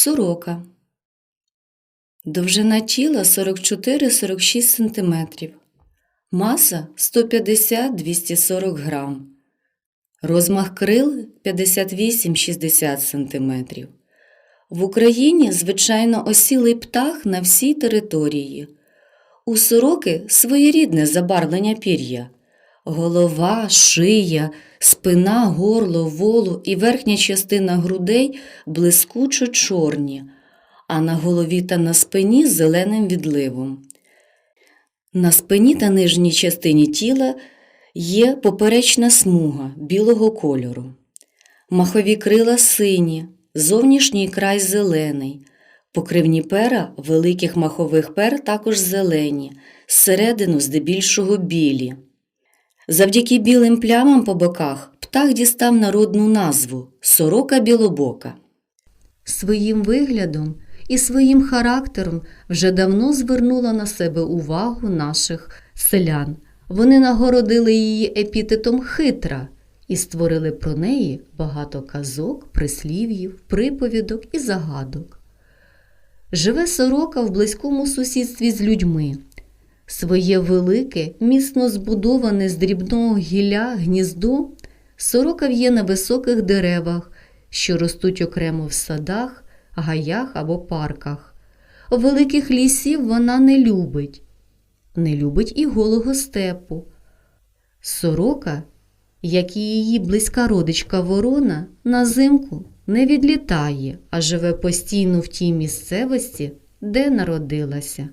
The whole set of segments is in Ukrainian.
Сорока. Довжина тіла 44-46 см. Маса 150-240 грам. Розмах крил 58-60 см. В Україні звичайно осілий птах на всій території. У сороки своєрідне забарвлення пір'я. Голова, шия, спина, горло, волу і верхня частина грудей блискучо чорні, а на голові та на спині зеленим відливом. На спині та нижній частині тіла є поперечна смуга білого кольору. Махові крила сині, зовнішній край зелений, покривні пера великих махових пер також зелені, зсередину здебільшого білі. Завдяки білим плямам по боках птах дістав народну назву сорока білобока. Своїм виглядом і своїм характером вже давно звернула на себе увагу наших селян. Вони нагородили її епітетом хитра і створили про неї багато казок, прислів'їв, приповідок і загадок. Живе сорока в близькому сусідстві з людьми. Своє велике, міцно збудоване з дрібного гілля гніздо сорока в'є на високих деревах, що ростуть окремо в садах, гаях або парках. Великих лісів вона не любить, не любить і голого степу. Сорока, як і її близька родичка ворона, на зимку не відлітає, а живе постійно в тій місцевості, де народилася.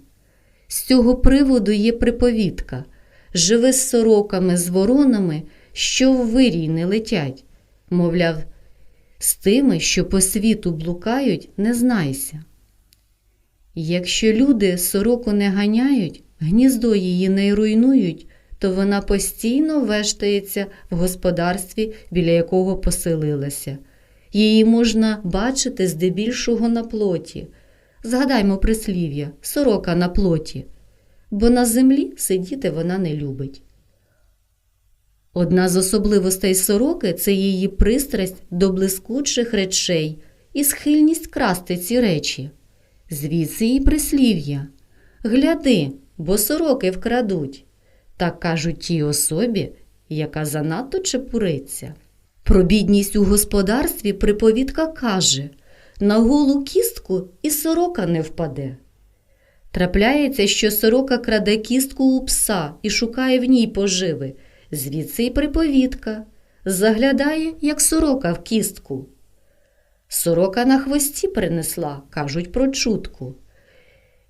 З цього приводу є приповідка живи з сороками, з воронами, що в вирій не летять. Мовляв, з тими, що по світу блукають, не знайся. Якщо люди сороку не ганяють, гніздо її не руйнують, то вона постійно вештається в господарстві, біля якого поселилася. Її можна бачити здебільшого на плоті. Згадаймо прислів'я сорока на плоті, бо на землі сидіти вона не любить. Одна з особливостей сороки це її пристрасть до блискучих речей і схильність красти ці речі. Звідси її прислів'я. Гляди, бо сороки вкрадуть. Так кажуть тій особі, яка занадто чепуриться. Про бідність у господарстві приповідка каже на голу кістку і сорока не впаде. Трапляється, що сорока краде кістку у пса і шукає в ній поживи, звідси й приповідка, заглядає, як сорока в кістку. Сорока на хвості принесла, кажуть про чутку.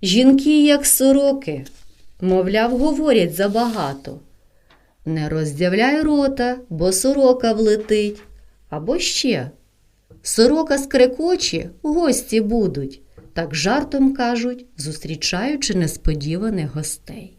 Жінки, як сороки, мовляв, говорять забагато. Не роздявляй рота, бо сорока влетить. Або ще. Сорока скрекоче, гості будуть, так жартом кажуть, зустрічаючи несподіваних гостей.